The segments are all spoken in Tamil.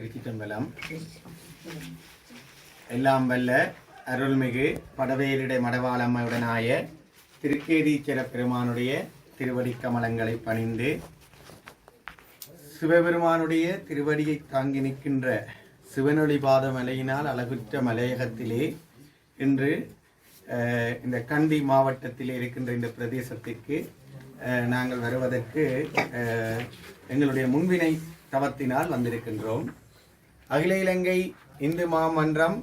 திருச்சி எல்லாம் வல்ல அருள்மிகு படவேலிட மடவாளம்மையுடனாய திருக்கேதீச்சர பெருமானுடைய திருவடி கமலங்களை பணிந்து சிவபெருமானுடைய திருவடியை தாங்கி நிற்கின்ற சிவனொளி பாத மலையினால் அழகுற்ற மலையகத்திலே இன்று இந்த கண்டி மாவட்டத்தில் இருக்கின்ற இந்த பிரதேசத்திற்கு நாங்கள் வருவதற்கு எங்களுடைய முன்வினை தவத்தினால் வந்திருக்கின்றோம். அகில இலங்கை இந்து மாமன்றம்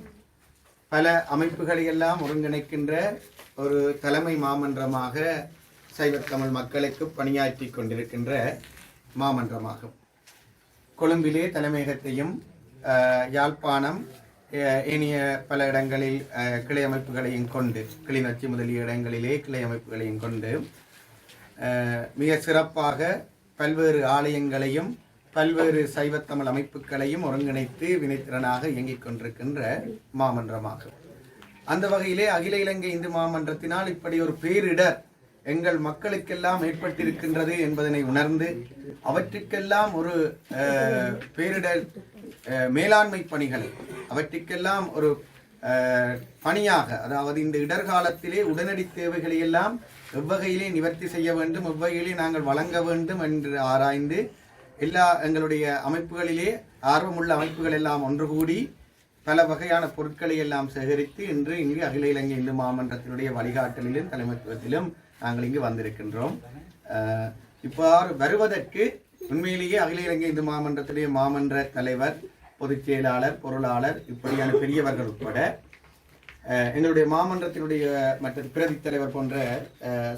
பல அமைப்புகளை எல்லாம் ஒருங்கிணைக்கின்ற ஒரு தலைமை மாமன்றமாக சைவத்தமிழ் மக்களுக்கு பணியாற்றி கொண்டிருக்கின்ற மாமன்றமாகும். கொழும்பிலே தலைமையகத்தையும் யாழ்ப்பாணம் இனிய பல இடங்களில் கிளை அமைப்புகளையும் கொண்டு கிளிநொச்சி முதலிய இடங்களிலே கிளை அமைப்புகளையும் கொண்டு மிக சிறப்பாக பல்வேறு ஆலயங்களையும் பல்வேறு சைவத்தமிழ் அமைப்புகளையும் ஒருங்கிணைத்து வினைத்திறனாக இயங்கிக் கொண்டிருக்கின்ற மாமன்றமாகும் அந்த வகையிலே அகில இலங்கை இந்து மாமன்றத்தினால் இப்படி ஒரு பேரிடர் எங்கள் மக்களுக்கெல்லாம் ஏற்பட்டிருக்கின்றது என்பதனை உணர்ந்து அவற்றுக்கெல்லாம் ஒரு பேரிடர் மேலாண்மை பணிகளை அவற்றுக்கெல்லாம் ஒரு பணியாக அதாவது இந்த இடர்காலத்திலே உடனடி தேவைகளை எல்லாம் எவ்வகையிலே நிவர்த்தி செய்ய வேண்டும் எவ்வகையிலே நாங்கள் வழங்க வேண்டும் என்று ஆராய்ந்து எல்லா எங்களுடைய அமைப்புகளிலே ஆர்வமுள்ள அமைப்புகள் எல்லாம் ஒன்று கூடி பல வகையான பொருட்களை எல்லாம் சேகரித்து இன்று இங்கு அகில இலங்கை இந்து மாமன்றத்தினுடைய வழிகாட்டலிலும் தலைமைத்துவத்திலும் நாங்கள் இங்கு வந்திருக்கின்றோம். இவ்வாறு வருவதற்கு உண்மையிலேயே அகில இலங்கை இந்து மாமன்றத்துடைய மாமன்ற தலைவர் பொதுச் செயலாளர் பொருளாளர் இப்படியான பெரியவர்கள் உட்பட எங்களுடைய மாமன்றத்தினுடைய மற்ற பிரதி தலைவர் போன்ற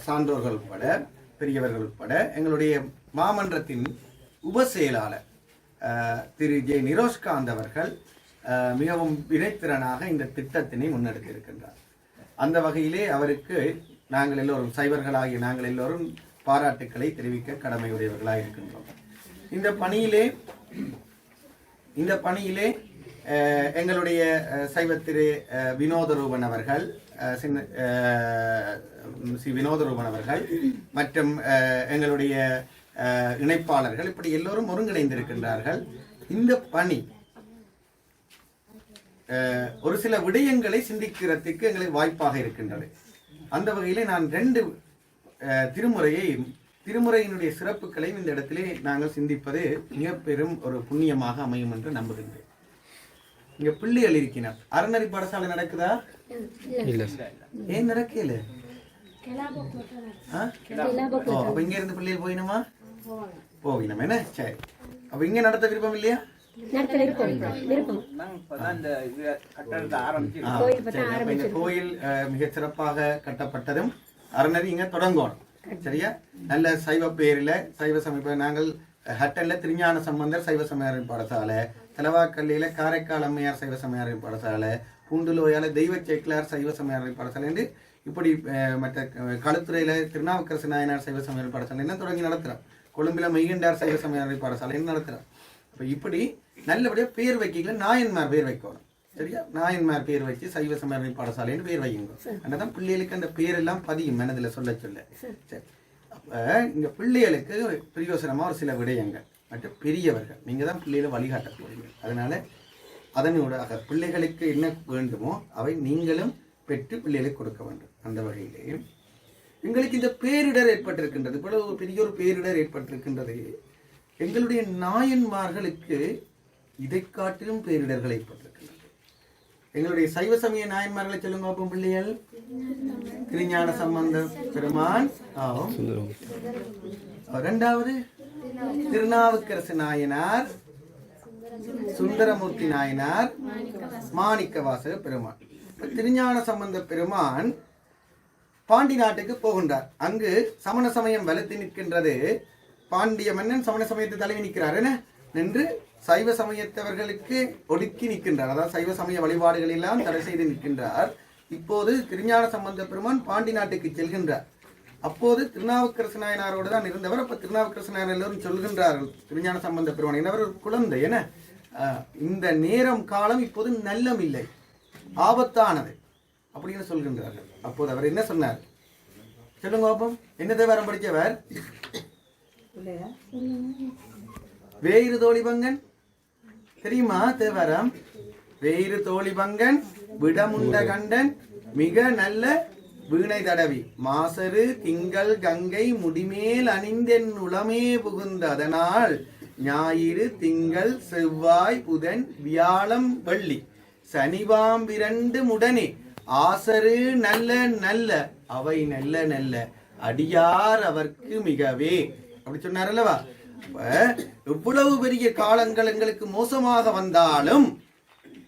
சான்றோர்கள் உட்பட பெரியவர்கள் உட்பட எங்களுடைய மாமன்றத்தின் உப செயலாளர் திரு ஜே நிரோஷ்காந்த் அவர்கள் மிகவும் வினைத்திறனாக இந்த திட்டத்தினை முன்னெடுத்திருக்கின்றார் அந்த வகையிலே அவருக்கு நாங்கள் எல்லோரும் சைவர்களாகிய நாங்கள் எல்லோரும் பாராட்டுக்களை தெரிவிக்க கடமையுடையவர்களாக இருக்கின்றோம். இந்த பணியிலே இந்த பணியிலே எங்களுடைய சைவ திரு வினோதரூபன் அவர்கள் சின்ன ஸ்ரீ சி வினோதரூபன் அவர்கள் மற்றும் எங்களுடைய இணைப்பாளர்கள் இப்படி எல்லோரும் ஒருங்கிணைந்திருக்கின்றார்கள். இந்த பணி அஹ், ஒரு சில விடயங்களை சிந்திக்கிறதுக்கு எங்களுக்கு வாய்ப்பாக இருக்கின்றது. அந்த வகையிலே நான் ரெண்டு அஹ், திருமுறையை திருமுறையினுடைய சிறப்புகளையும் இந்த இடத்திலே நாங்கள் சிந்திப்பது மிக பெரும் ஒரு புண்ணியமாக அமையும் என்று நம்புகின்றேன். இங்க பிள்ளைகள் இருக்கிறார் அறநெறி பாடசாலை நடக்குதா? ஏன் நடக்கல? இங்க இருந்து பிள்ளைகள் போயினுமா போகணும் என்ன சரி அப்ப இங்க நடத்த விருப்பம் இல்லையா? கோயில் அஹ், மிக சிறப்பாக கட்டப்பட்டதும் அறநெறி இங்க தொடங்கணும். சரியா? நல்ல சைவ பேரில் சைவ சமீப நாங்கள் ஹட்டன்ல திருஞான சம்பந்தர் சைவ சமயாரின் பாடசாலை தலவாக்கல்லியில காரைக்கால் அம்மையார் சைவ சமயாரின் பாடசாலை பூண்டுலோயால தெய்வ சேக்கிலார் சைவ சமயாரின் பாடசாலை என்று இப்படி மற்ற களுத்துறையில திருநாவுக்கரசு நாயனார் சைவ சமயாரின் பாடசாலை என்ன தொடங்கி நடத்துறோம். கொழும்பில மெய்கண்டார் சைவ சமயாரின் பாடசாலை நடத்துறோம் அப்ப இப்படி நல்லபடியா பேர் வைக்கல நாயன்மார் பேர் வைக்கணும். சரியா? நாயன்மார் பேர் வச்சு சைவ சமரணி பாடசாலைன்னு பேர் வையுங்க. அங்கதான் பிள்ளைகளுக்கு அந்த பேரெல்லாம் பதியும் மனதில் சொல்ல சொல்ல. சரி. அப்ப இங்க பிள்ளைகளுக்கு பிரயோசனமா ஒரு சில விடயங்கள். மற்றும் பெரியவர்கள் நீங்க தான் பிள்ளைகளை வழிகாட்ட போறீங்க. அதனால அதனோட பிள்ளைகளுக்கு என்ன வேண்டுமோ அவை நீங்களும் பெற்று பிள்ளைகளுக்கு கொடுக்க வேண்டும். அந்த வகையிலே எங்களுக்கு இந்த பேரிடர் ஏற்பட்டிருக்கின்றது. இவ்வளவு பெரிய ஒரு பேரிடர் ஏற்பட்டிருக்கின்றது. எங்களுடைய நாயன்மார்களுக்கு இதை காட்டிலும் பேரிடர்கள் ஏற்பட்டிருக்கின்றது. எங்களுடைய சைவ சமய நாயன்மார்களை சொல்லுங்க பார்ப்போம் பிள்ளைகள். திருஞான சம்பந்த பெருமான். ஆகும் இரண்டாவது திருநாவுக்கரசு நாயனார் சுந்தரமூர்த்தி நாயனார் மாணிக்கவாசக பெருமான். திருஞான சம்பந்த பெருமான் பாண்டி நாட்டுக்கு போகின்றார். அங்கு சமண சமயம் வலுத்து நிற்கின்றது. பாண்டிய மன்னன் சமண சமயத்தை தலைவி நிற்கிறார். என்ன? நின்று சைவ சமயத்தவர்களுக்கு ஒடுக்கி நிற்கின்றார். அதாவது சைவ சமய வழிபாடுகள் எல்லாம் தடை செய்து நிற்கின்றார். இப்போது திருஞான சம்பந்த பெருமான் பாண்டி நாட்டுக்கு செல்கின்றார். அப்போது திருநாவுக்கரசு நாயனாரோடு தான் இருந்தவர். அப்ப திருநாவுக்கரசு நாயனார் எல்லோரும் சொல்கின்றார்கள். திருஞான சம்பந்த பெருமான் என்னவர் ஒரு குழந்தை. என்ன? இந்த நேரம் காலம் இப்போது நல்லம் இல்லை ஆபத்தானது. அப்படின்னு சொல்கின்றார்கள் அப்போது அவர் என்ன சொன்னார்? சொல்லுங்க பாப்போம் என்ன தேவாரம் படித்தவர்? வேறு தோழிபங்கன் தெரியுமா தேவரம்? வேறு தோழி பங்கன் விடமுண்ட கண்டன் மிக நல்ல வீணை தடவி. மாசரு திங்கள் கங்கை முடிமேல் அணிந்தென் உளமே புகுந்த அதனால் ஞாயிறு திங்கள் செவ்வாய் புதன் வியாழம் வெள்ளி. சனிவாம்பிரண்டு முடனே ஆசரு நல்ல நல்ல அவை நல்ல நல்ல அடியார் அவர்க்கு மிகவே. அப்படி சொன்னார் அல்லவா எவ்வளவு பெரிய காலங்கள் எங்களுக்கு மோசமாக வந்தாலும்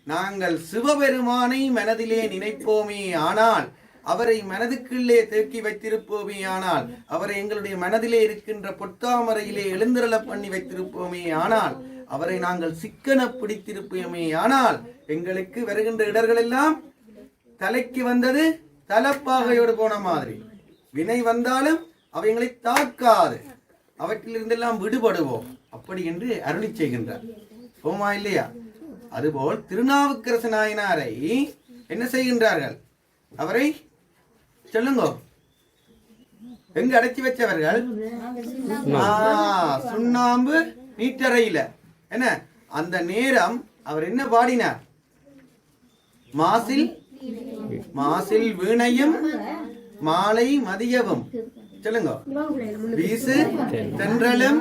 நாங்கள் சிவபெருமானை மனதிலே நினைப்போமே ஆனால் அவரை மனதுக்குள்ளே தேக்கி வைத்திருப்போமே ஆனால் அவரை எங்களுடைய மனதிலே இருக்கின்ற பொத்தாமரையிலே எழுந்திரள பண்ணி வைத்திருப்போமே ஆனால் அவரை நாங்கள் சிக்கன பிடித்திருப்போமே ஆனால் எங்களுக்கு வருகின்ற இடர்கள் எல்லாம் தலைக்கு வந்தது தலப்பாகையோடு போன மாதிரி. வினை வந்தாலும் அவைகளை தாக்காது. அவற்றிலிருந்தெல்லாம் விடுபடுவோம். அப்படி என்று அருளி செய்கின்றார். போமா இல்லையா? அதுபோல் திருநாவுக்கரசு நாயனாரை என்ன செய்கின்றார்கள்? அவரை சொல்லுங்க. எங்க அடைச்சி வச்சவர்கள்? சுண்ணாம்பு நீட்டறையில. என்ன? அந்த நேரம் அவர் என்ன பாடினார்? மாசில் மாசில் வீணையும் மாலை மதியவும். சொல்லுங்க. வீசு தென்றலும்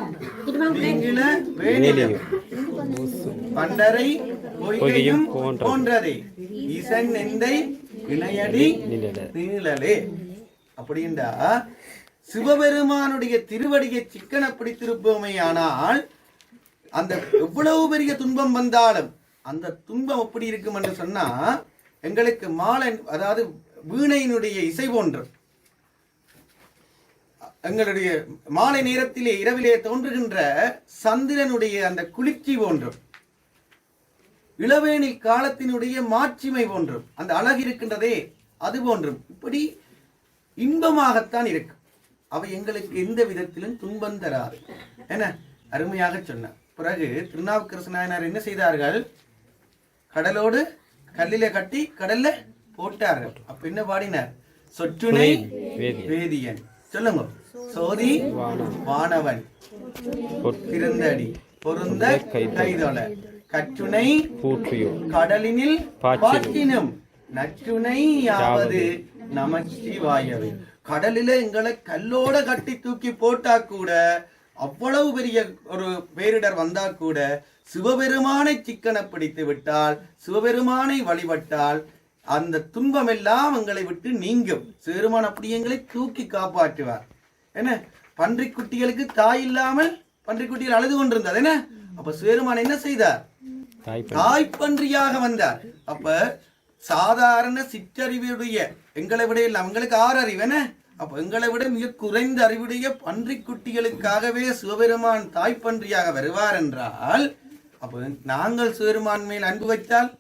வேணிலும். பண்டரை பொய்கையும் போன்றதே. ஈசன் எந்தை இணையடி நீழலே அப்படின்றா சிவபெருமானுடைய திருவடியை சிக்கன பிடித்திருப்போமே ஆனால் அந்த எவ்வளவு பெரிய துன்பம் வந்தாலும் அந்த துன்பம் எப்படி இருக்கும் என்று சொன்னா எங்களுக்கு மாலை அதாவது வீணையினுடைய இசை போன்று. எங்களுடைய மாலை நேரத்திலே இரவிலே தோன்றுகின்ற சந்திரனுடைய அந்த குளிர்ச்சி போன்றும் இளவேணி காலத்தினுடைய மாட்சிமை போன்றும் அந்த அழகு இருக்கின்றதே அது போன்றும் இப்படி இன்பமாகத்தான் இருக்கும் அவை எங்களுக்கு எந்த விதத்திலும் துன்பம் தராது. என்ன? அருமையாக சொன்னார் பிறகு திருநாவுக்கரசு நாயனார் என்ன செய்தார்கள்? கடலோடு கல்லில கட்டி கடல்ல போட்டார்கள். அப்ப என்ன பாடினார்? சொற்றுனை வேதியன். சொல்லுங்க. சோதி வானவன். திருந்தடி பொருந்த கைதொல கற்றுனை கடலினில் பாற்றினும். நற்றுனை யாவது நமச்சிவாயவே கடலில எங்களை கல்லோட கட்டி தூக்கி போட்டா கூட அவ்வளவு பெரிய ஒரு பேரிடர் வந்தா கூட சிவபெருமானை சிக்கன பிடித்து விட்டால் சிவபெருமானை வழிபட்டால் அந்த துன்பம் எல்லாம் எங்களை விட்டு நீங்கும். சிவபெருமான் அப்படி எங்களை தூக்கி காப்பாற்றுவார். என்ன? பன்றிக் குட்டிகளுக்கு தாய் இல்லாமல் பன்றிக் குட்டிகள் அழுது கொண்டிருந்தது என்ன? அப்ப சிவபெருமான் என்ன செய்தார்? தாய்ப்பன்றியாக வந்தார். அப்ப சாதாரண சிற்றறிவுடைய எங்களை விட இல்லை அவங்களுக்கு ஆறு அறிவு என்ன? அப்ப எங்களை விட மிக குறைந்த அறிவுடைய பன்றிக் குட்டிகளுக்காகவே சிவபெருமான் தாய்ப்பன்றியாக வருவார் என்றால் அப்ப நாங்கள் சிவபெருமான் மேல் அன்பு வைத்தால்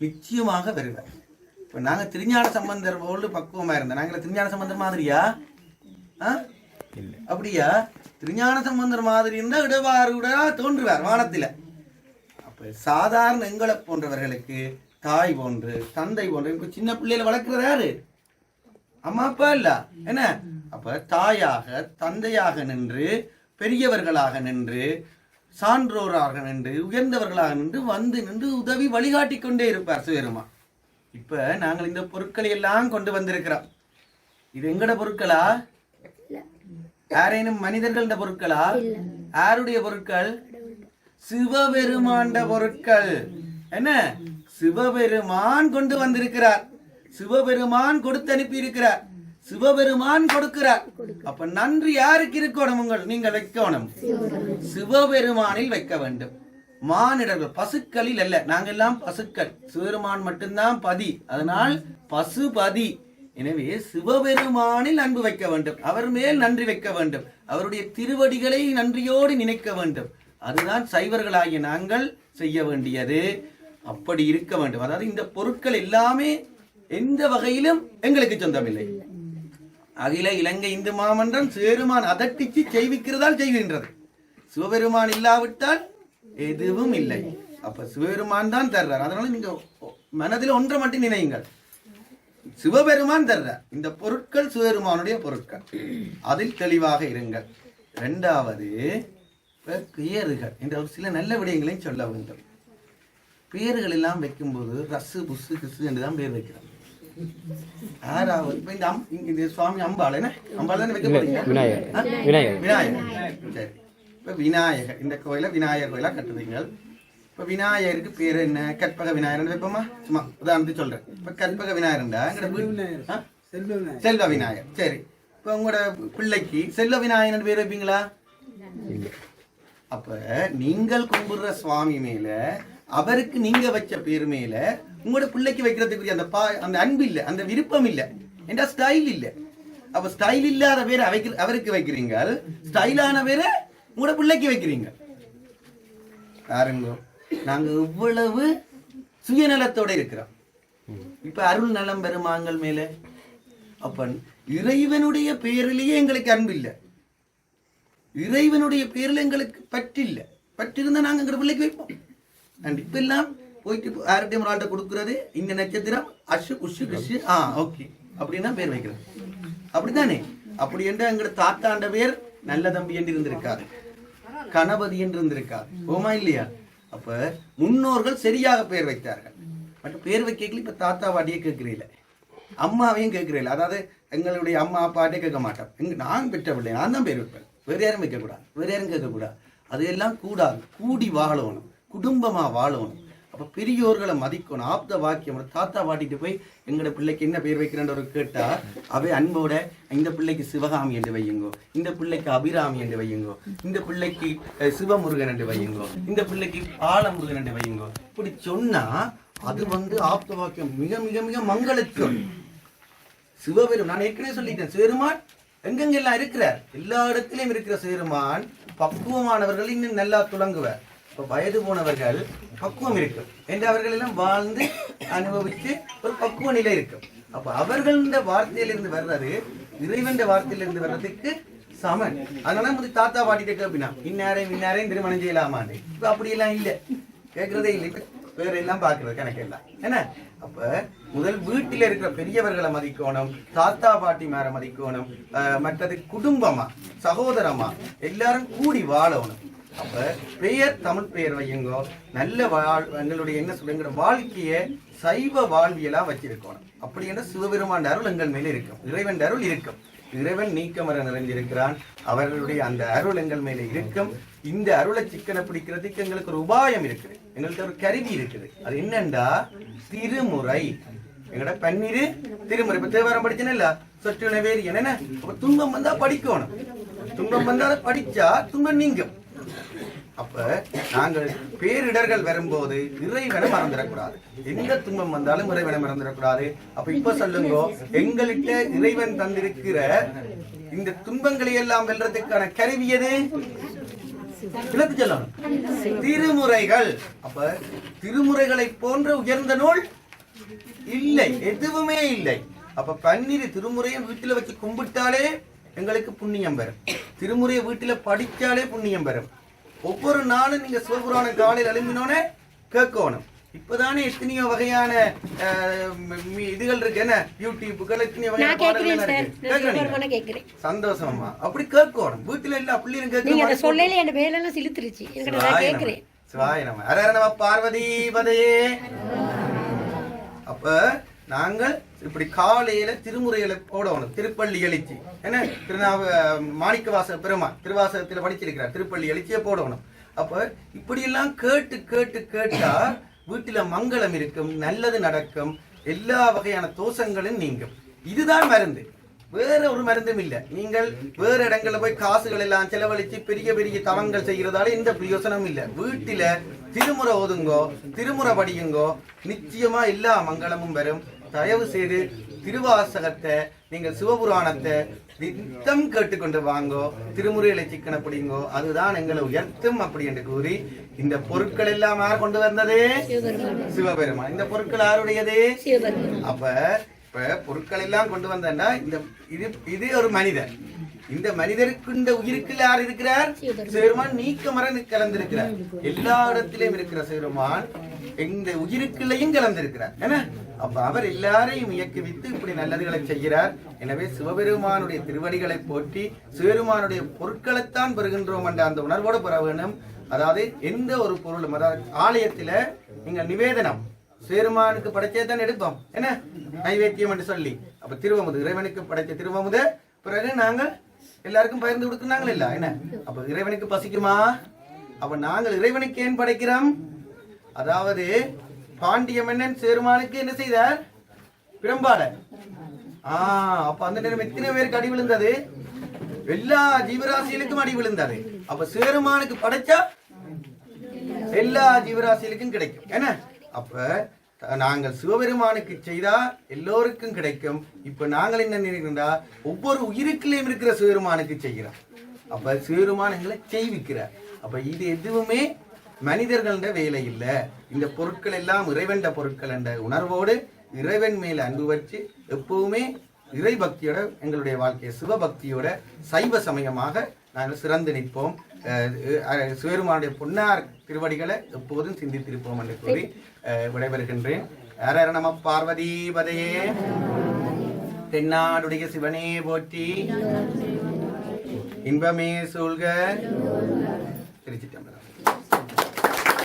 நிச்சயமாக வருவார். இப்ப நாங்க திருஞான சம்பந்தர் போல பக்குவமா இருந்தோம். நாங்கள திருஞான சம்பந்தர் மாதிரியா? ஆ? அப்படியா? திருஞான சம்பந்தர் மாதிரி இருந்தா இடவாறுடா தோன்றுவார் வானத்தில. அப்ப சாதாரண எங்களை போன்றவர்களுக்கு தாய் போன்று தந்தை போன்று இப்ப சின்ன பிள்ளைகளை வளர்க்கிறது யாரு? அம்மா அப்பா இல்ல. என்ன? அப்ப தாயாக தந்தையாக நின்று பெரியவர்களாக நின்று சான்றோராக நின்று உயர்ந்தவர்களாக நின்று வந்து நின்று உதவி வழிகாட்டி கொண்டே இருப்பார் சிவபெருமா இப்ப நாங்கள் இந்த பொருட்களை எல்லாம் கொண்டு வந்திருக்கிறோம். இது எங்கட பொருட்களா? யாரேனும் மனிதர்கள்ட பொருட்களா? யாருடைய பொருட்கள்? சிவபெருமாண்ட பொருட்கள். என்ன? சிவபெருமான் கொண்டு வந்திருக்கிறார். சிவபெருமான் கொடுத்து அனுப்பி இருக்கிறார் சிவபெருமான் கொடுக்கிறார். அப்ப நன்றி யாருக்கு இருக்கணும் உங்கள் நீங்கள் வைக்கணும். சிவபெருமானில் வைக்க வேண்டும். மானிடர்கள் பசுக்களில் அல்ல. நாங்கெல்லாம் பசுக்கள். சிவபெருமான் மட்டும்தான் பதி. அதனால் பசுபதி எனவே சிவபெருமானில் அன்பு வைக்க வேண்டும். அவர் மேல் நன்றி வைக்க வேண்டும். அவருடைய திருவடிகளை நன்றியோடு நினைக்க வேண்டும். அதுதான் சைவர்களாகிய நாங்கள் செய்ய வேண்டியது. அப்படி இருக்க வேண்டும். அதாவது இந்த பொருட்கள் எல்லாமே எந்த வகையிலும் எங்களுக்கு சொந்தமில்லை. அகில இலங்கை இந்து மாமன்றம் சேருமான் அதட்டிச்சு செய்விக்கிறதால் செய்கின்றது. சிவபெருமான் இல்லாவிட்டால் எதுவும் இல்லை. அப்ப சிவபெருமான் தான் தர்றார். அதனால நீங்க மனதில் ஒன்றை மட்டும் நினையுங்கள். சிவபெருமான் தர்றார். இந்த பொருட்கள் சிவபெருமானுடைய பொருட்கள். அதில் தெளிவாக இருங்கள். இரண்டாவது இப்ப பெயர்கள் என்ற ஒரு சில நல்ல விடயங்களையும் சொல்ல வேண்டும். பெயர்கள் எல்லாம் வைக்கும்போது ரசு புசு கிசு என்று தான் பேர் வைக்கிறாங்க. ஆறாவது. இப்ப இந்த அம் இங்க இந்த சுவாமி அம்பாள் என்ன? அம்பாள் தானே வைக்க போறீங்க? விநாயகர். ஆ? விநாயகர். விநாயகர். சரி. இப்ப விநாயகர் இந்த கோயிலை விநாயகர் கோயிலா கட்டுறீங்க இப்ப விநாயகருக்கு பேர் என்ன? கற்பக விநாயகர் வைப்போமா? சும்மா உதாரணத்துக்கு சொல்றேன். இப்ப கற்பக விநாயகர்ண்டா? எங்கட வீ- ஆ? செல்வ விநாயகர். சரி. இப்ப உங்களோட பிள்ளைக்கு செல்வ விநாயகர் பேர் வைப்பீங்களா? அப்ப நீங்கள் கும்பிடுற சுவாமி மேல அவருக்கு நீங்க வச்ச பேர் மேல உங்களோட பிள்ளைக்கு வைக்கிறதுக்குரிய அந்த பா அந்த அன்பு இல்லை அந்த விருப்பம் இல்லை. என்ற ஸ்டைல் இல்லை? அப்ப ஸ்டைல் இல்லாத பேர் அவைக்கு அவருக்கு வைக்கிறீங்க ஸ்டைலான பேரை உங்களோட பிள்ளைக்கு வைக்கிறீங்க. பாருங்க நாங்க இவ்வளவு சுயநலத்தோட இருக்கிறோம். இப்ப அருள் நலம் பெருமாங்கள் மேல? அப்ப இறைவனுடைய பெயரிலேயே எங்களுக்கு அன்பு இல்லை. இறைவனுடைய பேரில் எங்களுக்கு பற்றில்லை. பற்றிருந்தா நாங்க எங்க பிள்ளைக்கு வைப்போம். அண்ட் இப்ப எல்லாம் போயிட்டு யார்கிட்டயும் ஒரு ஆள்கிட்ட கொடுக்குறது இந்த நட்சத்திரம் அஷு உஷு கிஷு ஆ ஓகே. அப்படின்னா பேர் வைக்கிறேன் அப்படித்தானே? அப்படி என்று எங்களோட தாத்தாண்ட பேர் நல்ல தம்பி என்று இருந்திருக்காரு. கணபதி என்று இருந்திருக்காரு. ஓமா இல்லையா? அப்ப முன்னோர்கள் சரியாக பேர் வைத்தார்கள். பட் பேர் வைக்கல இப்ப தாத்தா பாட்டியே கேட்கிறீங்கள அம்மாவையும் கேட்கிறீங்கள அதாவது எங்களுடைய அம்மா அப்பாட்டே கேட்க மாட்டோம் எங்க நான் பெற்ற பிள்ளை நான் தான் பேர் வைப்பேன். வேற யாரும் வைக்கக்கூடாது. வேற யாரும் கேட்கக்கூடாது. அதையெல்லாம் கூடாது. கூடி வாழணும். குடும்பமா வாழணும். அப்ப பெரியோர்களை மதிக்கணும். ஆப்த வாக்கியம். தாத்தா பாட்டிட்டு போய் எங்களோட பிள்ளைக்கு என்ன பேர் வைக்கிறன்ற கேட்டா அவை அன்போட இந்த பிள்ளைக்கு சிவகாமி என்று வையுங்கோ. இந்த பிள்ளைக்கு அபிராமி என்று வையுங்கோ. இந்த பிள்ளைக்கு சிவமுருகன் என்று வையுங்கோ. இந்த பிள்ளைக்கு பாலமுருகன் என்று வையுங்கோ. இப்படி சொன்னா அது வந்து ஆப்த வாக்கியம். மிக மிக மிக மங்களச்சொல். சிவபெரும் நான் ஏற்கனவே சொல்லிட்டேன். சேருமான் எங்கெங்கெல்லாம் இருக்கிறார்? எல்லா இடத்திலையும் இருக்கிற சேருமான் பக்குவமானவர்கள் இன்னும் நல்லா துளங்குவார். இப்போ வயது போனவர்கள் பக்குவம் இருக்கும் என்று அவர்கள் எல்லாம் வாழ்ந்து அனுபவித்து ஒரு பக்குவ நிலை இருக்கும் அப்போ அவர்கள் இந்த வார்த்தையிலிருந்து வர்றது இறைவன் வார்த்தையிலிருந்து வர்றதுக்கு சமன். அதனால முந்தி தாத்தா பாட்டிட்ட கேப்பினா இன்னாரையும் இன்னாரையும் திருமணம் செய்யலாமான்னு? இப்போ அப்படியெல்லாம் இல்லை. கேட்கறதே இல்லை. வேற எல்லாம் பாக்குறது கணக்கெல்லாம். என்ன அப்ப முதல் வீட்டில இருக்கிற பெரியவர்களை மதிக்கணும் தாத்தா பாட்டி மேல மதிக்கணும் மற்றது குடும்பமா சகோதரமா எல்லாரும் கூடி வாழணும். அப்ப பெயர் தமிழ் பெயர் வையுங்கோ. நல்ல வாழ் எங்களுடைய என்ன சொல்லுங்கிற வாழ்க்கைய சைவ வாழ்வியலா வச்சிருக்கணும். அப்படி என்ன சிவபெருமான் அருள் எங்கள் மேல இருக்கும். இறைவன் அருள் இருக்கும். இறைவன் நீக்கமர நிறைஞ்சிருக்கிறான் அவர்களுடைய அந்த அருள் எங்கள் மேல இருக்கும். இந்த அருளை சிக்கனை பிடிக்கிறதுக்கு எங்களுக்கு ஒரு உபாயம் இருக்குது. எங்களுக்கு ஒரு கருவி இருக்குது. அது என்னண்டா? திருமுறை. எங்கட பன்னிரு திருமுறை. இப்ப தேவாரம் படிச்சேன்னு இல்ல? சொற்று என்ன துன்பம் வந்தா படிக்கணும். துன்பம் வந்தா அதை படிச்சா துன்பம் நீங்கும். அப்ப நாங்கள் பேரிடர்கள் வரும்போது இறைவனை மறந்துடக்கூடாது. எந்த துன்பம் வந்தாலும் இறைவனை மறந்துடக்கூடாது. அப்ப இப்ப சொல்லுங்க எங்கள்கிட்ட இறைவன் தந்திருக்கிற இந்த துன்பங்களை எல்லாம் வெல்றதுக்கான கருவி எது? விளக்கு சொல்லணும். திருமுறைகள். அப்ப திருமுறைகளை போன்ற உயர்ந்த நூல் இல்லை எதுவுமே இல்லை. அப்ப பன்னிரு திருமுறையை வீட்டுல வச்சு கும்பிட்டாலே எங்களுக்கு புண்ணியம் பெறும் திருமுறையை வீட்டுல படிச்சாலே புண்ணியம் பெறும் ஒவ்வொரு நாளும் நீங்க சிவபுராணம் காலையில் எழும்பினோனே கேட்கணும். இப்பதானே எத்தனையோ வகையான இதுகள் இருக்கு. என்ன? யூடியூப்புகள் எத்தனையோ வகையான கேட்கிறேன் சந்தோஷமா? அப்படி கேட்கணும். வீட்டுல நீங்க அதை கேட்க சொல்லல என் வேலையெல்லாம் சிலுத்துருச்சு. கேட்கிறேன். சிவாய நம. ஹர ஹர நம. பார்வதி பதையே அப்ப நாங்கள் இப்படி காலையில திருமுறைகளை போடணும். திருப்பள்ளி எழுச்சி. என்ன? திருநாவ மாணிக்கவாச பெருமான் திருவாசகத்துல படிச்சிருக்கிறார். திருப்பள்ளி எழுச்சியை போடணும். அப்ப இப்படி எல்லாம் கேட்டு கேட்டு கேட்டா வீட்டுல மங்களம் இருக்கும் நல்லது நடக்கும் எல்லா வகையான தோஷங்களும் நீங்கும். இதுதான் மருந்து. வேற ஒரு மருந்தும் இல்ல. நீங்கள் வேற இடங்கள்ல போய் காசுகள் எல்லாம் செலவழிச்சு பெரிய பெரிய தவங்கள் செய்யறதால எந்த பிரயோசனமும் இல்ல. வீட்டில திருமுறை ஓதுங்கோ திருமுறை படியுங்கோ நிச்சயமா எல்லா மங்களமும் வரும். தயவு செய்து திருவாசகத்தை நீங்கள் சிவபுராணத்தை நித்தம் கேட்டுக்கொண்டு வாங்கோ திருமுறைகளை சிக்கன படிங்கோ. அதுதான் எங்களை உயர்த்தும் அப்படி என்று கூறி இந்த பொருட்கள் எல்லாம் யார் கொண்டு வந்தது? சிவபெருமான். இந்த பொருட்கள் யாருடையது? அப்ப இப்ப பொருட்கள் எல்லாம் கொண்டு வந்தா இந்த இது இது ஒரு மனிதர். இந்த மனிதருக்கு இந்த உயிருக்கு யார் இருக்கிறார்? சிறுமான் நீக்கமரன் கலந்திருக்கிறார். எல்லா இடத்திலையும் இருக்கிற சிறுமான் இந்த உயிருக்குள்ளேயும் கலந்திருக்கிறார். என்ன? அப்ப அவர் எல்லாரையும் இயக்குவித்து இப்படி நல்லதுகளை செய்கிறார். எனவே சிவபெருமானுடைய திருவடிகளை போற்றி சிவபெருமானுடைய பொருட்களைத்தான் பெறுகின்றோம் என்ற அந்த உணர்வோடு பெற வேண்டும். அதாவது எந்த ஒரு பொருளும் அதாவது ஆலயத்துல நீங்கள் நிவேதனம் சேருமானுக்கு படைச்சே தான் எடுப்போம். என்ன? நைவேத்தியம் என்று சொல்லி. அப்ப திருவமுது இறைவனுக்கு படைச்ச திருவமுது பிறகு நாங்கள் எல்லாருக்கும் பகிர்ந்து கொடுக்குறாங்களா இல்ல? என்ன? அப்ப இறைவனுக்கு பசிக்குமா? அப்ப நாங்கள் இறைவனுக்கு ஏன் படைக்கிறோம்? அதாவது பாண்டிய மன்னன் சேருமானுக்கு என்ன செய்தார்? பிரம்பாட ஆ அப்ப அந்த நேரம் எத்தனை பேருக்கு அடி விழுந்தது? எல்லா ஜீவராசிகளுக்கும் அடி விழுந்தது. அப்ப சேருமானுக்கு படைச்சா எல்லா ஜீவராசிகளுக்கும் கிடைக்கும். என்ன? அப்போ நாங்கள் சிவபெருமானுக்கு செய்தா எல்லோருக்கும் கிடைக்கும். இப்போ நாங்கள் என்ன நினைக்கிறா ஒவ்வொரு உயிருக்குள்ளேயும் இருக்கிற சிவபெருமானுக்கு செய்கிறோம். அப்போ சிவபெருமான் எங்களை செய்விக்கிறார். அப்போ இது எதுவுமே மனிதர்கள வேலை இல்லை. இந்த பொருட்கள் எல்லாம் இறைவன்ட பொருட்கள் என்ற உணர்வோடு இறைவன் மேல அன்பு வச்சு எப்பவுமே இறை பக்தியோட எங்களுடைய வாழ்க்கையை சிவபக்தியோட சைவ சமயமாக நாங்கள் சிறந்து நிற்போம். சிவருமானுடைய பொன்னார் திருவடிகளை எப்போதும் சிந்தித்திருப்போம் என்று கூறி அஹ் விடைபெறுகின்றேன். ஹர நம பார்வதி பதையே தென்னாடுடைய சிவனே போற்றி இன்பமே சூழ்க. திருச்சி